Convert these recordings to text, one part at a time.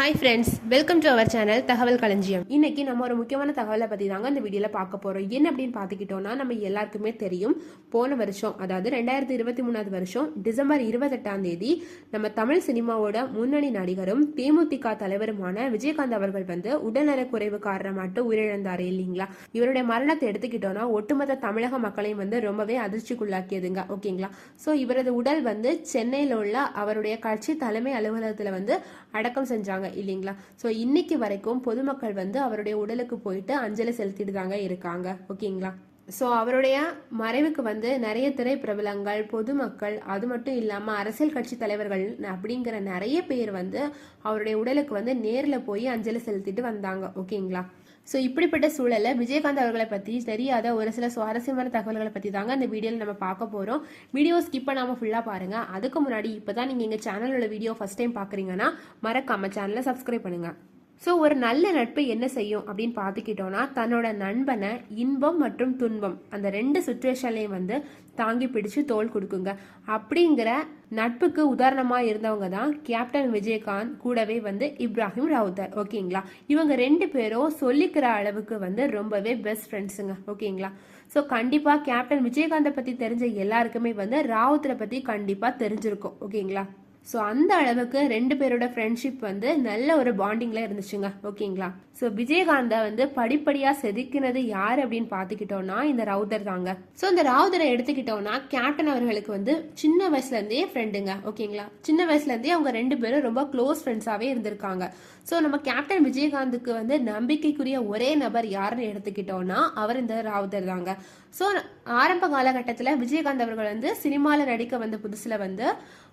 Hi friends welcome to our channel Thagaval Kalanjiyam இன்னைக்கு நம்ம ஒரு முக்கியமான தகவலை பற்றி தாங்க இந்த வீடியோவில் பார்க்க போகிறோம் என்ன அப்படின்னு பார்த்துக்கிட்டோம்னா நம்ம எல்லாருக்குமே தெரியும் போன வருஷம் அதாவது ரெண்டாயிரத்தி இருபத்தி மூணாவது வருஷம் டிசம்பர் இருபத்தெட்டாம் தேதி நம்ம தமிழ் சினிமாவோட முன்னணி நடிகரும் தேமுதிக தலைவருமான விஜயகாந்த் அவர்கள் வந்து உடல்நலக் குறைவு காரணமாட்டு உயிரிழந்தார் இல்லைங்களா? இவருடைய மரணத்தை எடுத்துக்கிட்டோம்னா ஒட்டுமொத்த தமிழக மக்களையும் வந்து ரொம்பவே அதிர்ச்சிக்குள்ளாக்கியதுங்க ஓகேங்களா? ஸோ இவரது உடல் வந்து சென்னையில் உள்ள அவருடைய கட்சி தலைமை அலுவலகத்தில் வந்து அடக்கம் செஞ்சாங்க. இல்லைங்களா? ஸோ இன்னைக்கு வரைக்கும் பொதுமக்கள் வந்து அவருடைய உடலுக்கு போயிட்டு அஞ்சலி செலுத்திட்டு தாங்க இருக்காங்க. ஓகேங்களா? ஸோ அவருடைய மறைவுக்கு வந்து நிறைய திரைப்பிரபலங்கள் பொதுமக்கள் அது மட்டும் இல்லாமல் அரசியல் கட்சி தலைவர்கள் அப்படிங்கிற நிறைய பேர் வந்து அவருடைய உடலுக்கு வந்து நேரில் போய் அஞ்சலி செலுத்திட்டு வந்தாங்க. ஓகேங்களா? ஸோ இப்படிப்பட்ட சூழலில் விஜயகாந்த் அவர்களை பற்றி தெரியாத ஒரு சில சுவாரஸ்யமான தகவல்களை பற்றி தாங்க இந்த வீடியோவில் நம்ம பார்க்க போகிறோம் வீடியோ ஸ்கிப் பண்ணாமல் ஃபுல்லாக பாருங்கள் அதுக்கு முன்னாடி இப்போ தான் நீங்கள் எங்கள் சேனலோட வீடியோ ஃபஸ்ட் டைம் பார்க்குறீங்கன்னா மறக்காமல் சேனலை சப்ஸ்கிரைப் பண்ணுங்கள் ஸோ ஒரு நல்ல நட்பு என்ன செய்யும் அப்படின்னு பார்த்துக்கிட்டோன்னா தன்னோட நண்பனை இன்பம் மற்றும் துன்பம் அந்த ரெண்டு சுச்சுவேஷன்லையும் வந்து தாங்கி பிடிச்சு தோல் கொடுக்குங்க. அப்படிங்கிற நட்புக்கு உதாரணமாக இருந்தவங்க தான் கேப்டன் விஜயகாந்த் கூடவே வந்து இப்ராஹிம் ரவுத்தர். ஓகேங்களா? இவங்க ரெண்டு பேரும் சொல்லிக்கிற அளவுக்கு வந்து ரொம்பவே பெஸ்ட் ஃப்ரெண்ட்ஸுங்க ஓகேங்களா? ஸோ கண்டிப்பாக கேப்டன் விஜயகாந்தை பற்றி தெரிஞ்ச எல்லாருக்குமே வந்து ராவுத்தரை பற்றி கண்டிப்பாக தெரிஞ்சிருக்கும். ஓகேங்களா? ஸோ அந்த அளவுக்கு ரெண்டு பேரோட ஃப்ரெண்ட்ஷிப் வந்து நல்ல ஒரு பாண்டிங்கில் இருந்துச்சுங்க. ஓகேங்களா ஸோ விஜயகாந்தை வந்து படிப்படியாக செதுக்கினது யார் அப்படின்னு பார்த்துக்கிட்டோம்னா இந்த ரவுதர் தாங்க. ஸோ இந்த ரவுதரை எடுத்துக்கிட்டோம்னா கேப்டன் அவர்களுக்கு வந்து சின்ன வயசுலேருந்தே ஃப்ரெண்டுங்க ஓகேங்களா சின்ன வயசுலேருந்தே அவங்க ரெண்டு பேரும் ரொம்ப க்ளோஸ் ஃப்ரெண்ட்ஸாகவே இருந்திருக்காங்க. ஸோ நம்ம கேப்டன் விஜயகாந்துக்கு வந்து நம்பிக்கைக்குரிய ஒரே நபர் யாருன்னு எடுத்துக்கிட்டோம்னா அவர் இந்த ராவுதர் தாங்க. ஸோ ஆரம்ப காலகட்டத்தில் விஜயகாந்த் அவர்கள் வந்து சினிமாவில் நடிக்க வந்த புதுசில் வந்து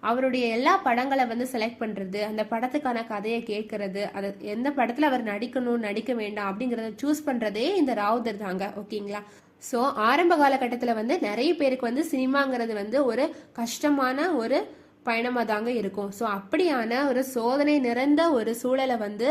அவருடைய எல்லா படங்களை வந்து செலக்ட் பண்ணுறது அந்த படத்துக்கான கதையை கேட்கறது அது எந்த படத்தில் அவர் நடிக்கணும் நடிக்க வேண்டாம் அப்படிங்கிறத சூஸ் பண்ணுறதே இந்த ராவுதர் தாங்க. ஓகேங்களா ஸோ ஆரம்ப காலகட்டத்தில் வந்து நிறைய பேருக்கு வந்து சினிமாங்கிறது வந்து ஒரு கஷ்டமான ஒரு பயணமாக தாங்க இருக்கும். ஸோ அப்படியான ஒரு சோதனை நிறைந்த ஒரு சூழலை வந்து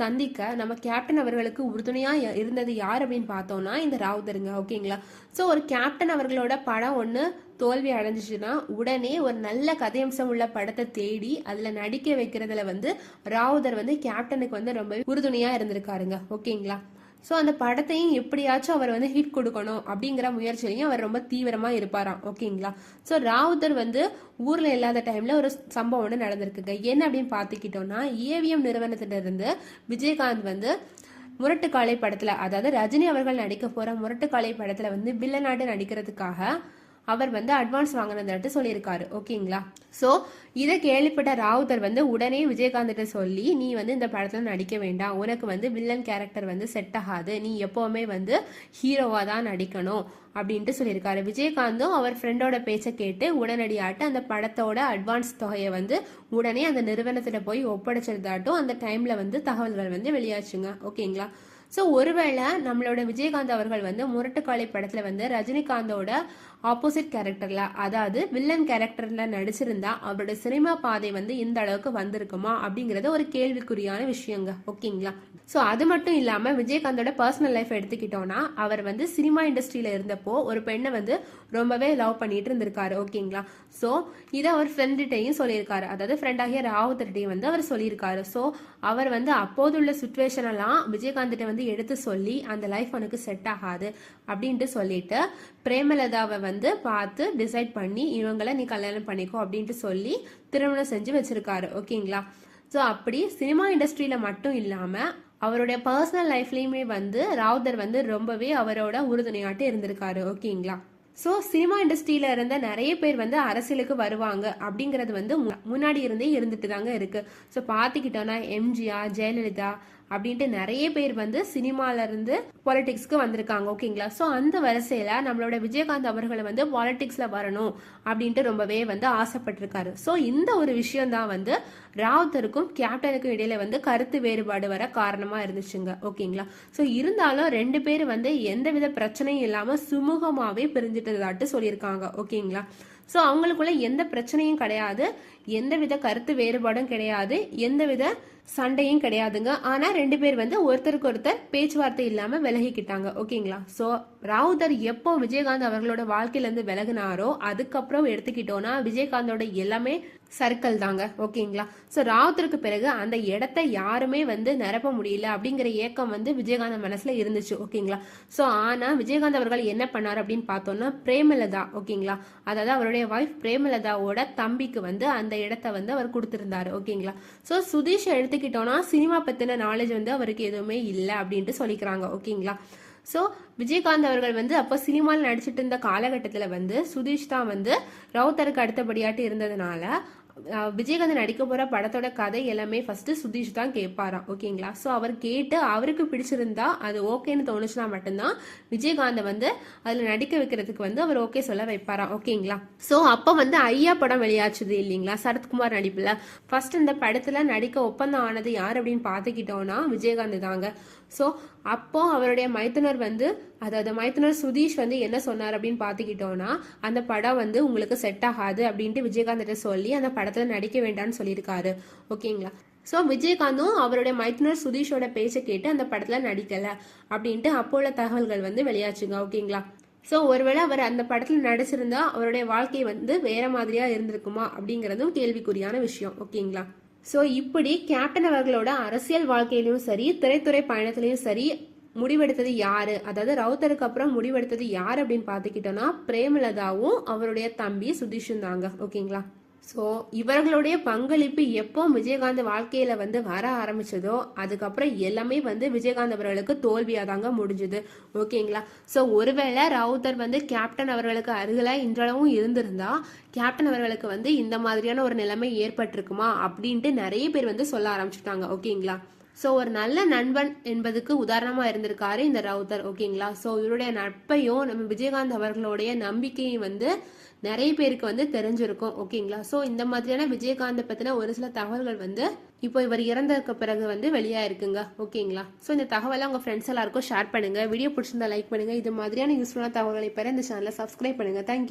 சந்திக்க நம்ம கேப்டன் அவர்களுக்கு உறுதுணையாக இருந்தது யார் அப்படின்னு பார்த்தோம்னா இந்த ராவுதருங்க ஓகேங்களா? ஸோ ஒரு கேப்டன் அவர்களோட படம் ஒன்று தோல்வி அடைஞ்சிச்சுன்னா உடனே ஒரு நல்ல கதையம்சம் உள்ள படத்தை தேடி அதில் நடிக்க வைக்கிறதுல வந்து ராவுதர் வந்து கேப்டனுக்கு வந்து ரொம்ப உறுதுணையாக இருந்திருக்காருங்க. ஓகேங்களா? ஸோ அந்த படத்தையும் எப்படியாச்சும் அவர் வந்து ஹிட் கொடுக்கணும் அப்படிங்கிற முயற்சியிலையும் அவர் ரொம்ப தீவிரமாக இருப்பாராம். ஓகேங்களா? ஸோ ராவுதர் வந்து ஊரில் இல்லாத டைமில் ஒரு சம்பவம் ஒன்று நடந்திருக்குங்க. என்ன அப்படின்னு பார்த்துக்கிட்டோம்னா ஏவிஎம் நிறுவனத்திலிருந்து விஜயகாந்த் வந்து முரட்டுக்காலை படத்தில் அதாவது ரஜினி அவர்கள் நடிக்க போகிற முரட்டுக்காலை படத்தில் வந்து வில்லநாடு நடிக்கிறதுக்காக அவர் வந்து அட்வான்ஸ் வாங்கினதாட்டு சொல்லியிருக்காரு. ஓகேங்களா? ஸோ இதை கேள்விப்பட்ட ராவுதர் வந்து உடனே விஜயகாந்த்கிட்ட சொல்லி நீ வந்து இந்த படத்தில் நடிக்க வேண்டாம். உனக்கு வந்து வில்லன் கேரக்டர் வந்து செட் ஆகாது. நீ எப்போவுமே வந்து ஹீரோவாக தான் நடிக்கணும். அப்படின்ட்டு சொல்லியிருக்காரு. விஜயகாந்தும் அவர் ஃப்ரெண்டோட பேச்சை கேட்டு உடனடியாட்டு அந்த படத்தோட அட்வான்ஸ் தொகையை வந்து உடனே அந்த நிறுவனத்தில் போய் ஒப்படைச்சிருந்தாட்டும். அந்த டைமில் வந்து தகவல்கள் வந்து வெளியாச்சுங்க. ஓகேங்களா? ஸோ ஒருவேளை நம்மளோட விஜயகாந்த் அவர்கள் வந்து முரட்டுக்காளி படத்தில் வந்து ரஜினிகாந்தோட ஆப்போசிட் கேரக்டரில் அதாவது வில்லன் கேரக்டரில் நடிச்சிருந்தா அவரோட சினிமா பாதை வந்து இந்த அளவுக்கு வந்திருக்குமா அப்படிங்கிறது ஒரு கேள்விக்குறியான விஷயங்க. ஓகேங்களா? ஸோ அது மட்டும் இல்லாமல் விஜயகாந்தோட பர்சனல் லைஃப் எடுத்துக்கிட்டோம்னா அவர் வந்து சினிமா இண்டஸ்ட்ரியில் இருந்தப்போ ஒரு பெண்ணை வந்து ரொம்பவே லவ் பண்ணிட்டு இருந்திருக்காரு. ஓகேங்களா? ஸோ இதை அவர் ஃப்ரெண்டுகிட்டையும் சொல்லியிருக்காரு. அதாவது ஃப்ரெண்டாகிய ராவத்திட்டையும் வந்து அவர் சொல்லியிருக்காரு. ஸோ அவர் வந்து அப்போதுள்ள சுச்சுவேஷன் எல்லாம் வந்து எடுத்து சொல்லி அந்த லைஃப் உனக்கு செட் ஆகாது அப்படின்ட்டு சொல்லிட்டு பிரேமலதாவை வந்து பார்த்து டிசைட் பண்ணி இவங்களை நீ கல்யாணம் பண்ணிக்கோ அப்படின்ட்டு சொல்லி திருமணம் செஞ்சு வச்சிருக்காரு. ஓகேங்களா? ஸோ அப்படி சினிமா இண்டஸ்ட்ரியில் மட்டும் இல்லாமல் அவருடைய பர்சனல் லைஃப்லேயுமே வந்து ராவுதர் வந்து ரொம்பவே அவரோட உறுதுணையாட்டு இருந்திருக்காரு. ஓகேங்களா? ஸோ சினிமா இண்டஸ்ட்ரியில இருந்த நிறைய பேர் வந்து அரசியலுக்கு வருவாங்க அப்படிங்கிறது வந்து மு- முன்னாடி இருந்தே இருந்துட்டு தாங்க இருக்கு. ஸோ பார்த்துக்கிட்டோன்னா எம்ஜிஆர் ஜெயலலிதா அப்படின்ட்டு நிறைய பேர் வந்து சினிமால இருந்து பாலிடிக்ஸ்க்கு வந்திருக்காங்க ஓகேங்களா? ஸோ அந்த வரிசையில நம்மளோட விஜயகாந்த் அவர்களை வந்து பாலிடிக்ஸ்ல வரணும் அப்படின்ட்டு ரொம்பவே வந்து ஆசைப்பட்டிருக்காரு. ஸோ இந்த ஒரு விஷயம் தான் வந்து ராவுத்தருக்கும் கேப்டனுக்கும் இடையில வந்து கருத்து வேறுபாடு வர காரணமா இருந்துச்சுங்க ஓகேங்களா? ஸோ இருந்தாலும் ரெண்டு பேர் வந்து எந்தவித பிரச்சனையும் இல்லாம சுமூகமாவே பிரிஞ்சுட்டதாட்டு சொல்லியிருக்காங்க ஓகேங்களா? ஸோ அவங்களுக்குள்ள எந்த பிரச்சனையும் கிடையாது. எந்தவித கருத்து வேறுபாடும் கிடையாது. எந்தவித சண்டையும் கிடையாதுங்க. ஆனால் ரெண்டு பேர் வந்து ஒருத்தருக்கு ஒருத்தர் பேச்சுவார்த்தை இல்லாமல் விலகிக்கிட்டாங்க. ஓகேங்களா? ஸோ ராவுதர் எப்போ விஜயகாந்த் அவர்களோட வாழ்க்கையிலேருந்து விலகினாரோ அதுக்கப்புறம் எடுத்துக்கிட்டோன்னா விஜயகாந்தோட எல்லாமே சர்க்கிள் தாங்க ஓகேங்களா? ஸோ ராவுத்தருக்கு பிறகு அந்த இடத்த யாருமே வந்து நிரப்ப முடியல அப்படிங்கிற ஏக்கம் வந்து விஜயகாந்த் மனசில் இருந்துச்சு ஓகேங்களா? ஸோ ஆனால் விஜயகாந்த் அவர்கள் என்ன பண்ணார் அப்படின்னு பார்த்தோம்னா பிரேமலதா ஓகேங்களா? அதாவது அவருடைய ஒய்ஃப் பிரேமலதாவோட தம்பிக்கு வந்து அந்த இடத்த வந்து அவர் கொடுத்துருந்தாரு ஓகேங்களா? ஸோ சுதீஷ் எடுத்துக்கிட்டோம்னா சினிமா பற்றின நாலேஜ் வந்து அவருக்கு எதுவுமே இல்லை அப்படின்ட்டு சொல்லிக்கிறாங்க ஓகேங்களா? ஸோ விஜயகாந்த் அவர்கள் வந்து அப்போ சினிமாவில் நடிச்சிட்டு இருந்த காலகட்டத்தில் வந்து சுதீஷ் தான் வந்து ரவுத்தருக்கு அடுத்தபடியாட்டு இருந்ததுனால விஜயகாந்த் நடிக்க போகிற படத்தோட கதை எல்லாமே ஃபஸ்ட்டு சுதீஷ் தான் கேட்பாராம் ஓகேங்களா? ஸோ அவர் கேட்டு அவருக்கு பிடிச்சிருந்தா அது ஓகேன்னு தோணுச்சுன்னா மட்டும்தான் விஜயகாந்தை வந்து அதில் நடிக்க வைக்கிறதுக்கு வந்து அவர் ஓகே சொல்ல வைப்பாராம் ஓகேங்களா? ஸோ அப்போ வந்து ஐயா படம் வெளியாச்சுது இல்லைங்களா? சரத்குமார் நடிப்பில். ஃபர்ஸ்ட் இந்த படத்தில் நடிக்க ஒப்பந்தம் ஆனது யார் அப்படின்னு பார்த்துக்கிட்டோம்னா விஜயகாந்த் தாங்க. ஸோ அப்போ அவருடைய மைத்துனர் வந்து அதாவது மைத்துனர் சுதீஷ் வந்து என்ன சொன்னார் அப்படின்னு பார்த்துக்கிட்டோன்னா அந்த படம் வந்து உங்களுக்கு செட் ஆகாது அப்படின்ட்டு விஜயகாந்த்கிட்ட சொல்லி அந்த படத்தில் நடிக்க வேண்டாம்னு சொல்லியிருக்காரு. ஓகேங்களா? ஸோ விஜயகாந்தும் அவருடைய மைத்துனர் சுதீஷோட பேச்சை கேட்டு அந்த படத்தில் நடிக்கலை அப்படின்ட்டு அப்போ உள்ள தகவல்கள் வந்து வெளியாச்சுங்க. ஓகேங்களா? ஸோ ஒருவேளை அவர் அந்த படத்தில் நடிச்சிருந்தா அவருடைய வாழ்க்கை வந்து வேற மாதிரியா இருந்திருக்குமா அப்படிங்கிறதும் கேள்விக்குறியான விஷயம். ஓகேங்களா? ஸோ இப்படி கேப்டன் அவர்களோட அரசியல் வாழ்க்கையிலும் சரி திரைத்துறை பயணத்திலையும் சரி முடிவெடுத்தது யாரு? அதாவது ரவுத்தருக்கு அப்புறம் முடிவெடுத்தது யார் அப்படின்னு பார்த்துக்கிட்டோம்னா பிரேமலதாவும் அவருடைய தம்பி சுதீஷும் தாங்க. ஓகேங்களா ஸோ இவர்களுடைய பங்களிப்பு எப்போ விஜயகாந்த் வாழ்க்கையில வந்து வர ஆரம்பிச்சதோ அதுக்கப்புறம் எல்லாமே வந்து விஜயகாந்த் அவர்களுக்கு தோல்வியாக தாங்க முடிஞ்சுது ஓகேங்களா ஸோ ஒருவேளை ரவுதர் வந்து கேப்டன் அவர்களுக்கு அருகில இன்றளவும் இருந்திருந்தா கேப்டன் அவர்களுக்கு வந்து இந்த மாதிரியான ஒரு நிலைமை ஏற்பட்டிருக்குமா அப்படின்ட்டு நிறைய பேர் வந்து சொல்ல ஆரம்பிச்சுட்டாங்க. ஓகேங்களா ஸோ ஒரு நல்ல நண்பன் என்பதுக்கு உதாரணமாக இருந்திருக்காரு இந்த ரவுத்தர். ஓகேங்களா ஸோ இவருடைய நட்பையும் நம்ம விஜயகாந்த் அவர்களுடைய நம்பிக்கையும் வந்து நிறைய பேருக்கு வந்து தெரிஞ்சிருக்கும் ஓகேங்களா? ஸோ இந்த மாதிரியான விஜயகாந்த் பத்தின ஒரு சில தகவல்கள் வந்து இப்போ இவர் இறந்ததுக்கு பிறகு வந்து வெளியா இருக்குங்க ஓகேங்களா? ஸோ இந்த தகவலை உங்க ஃப்ரெண்ட்ஸ் எல்லாருக்கும் ஷேர் பண்ணுங்க. வீடியோ பிடிச்சிருந்தா லைக் பண்ணுங்க. இது மாதிரியான யூஸ்ஃபுல்லான தகவல்களை பெற இந்த சேனலை சப்ஸ்கிரைப் பண்ணுங்க. தேங்க்யூ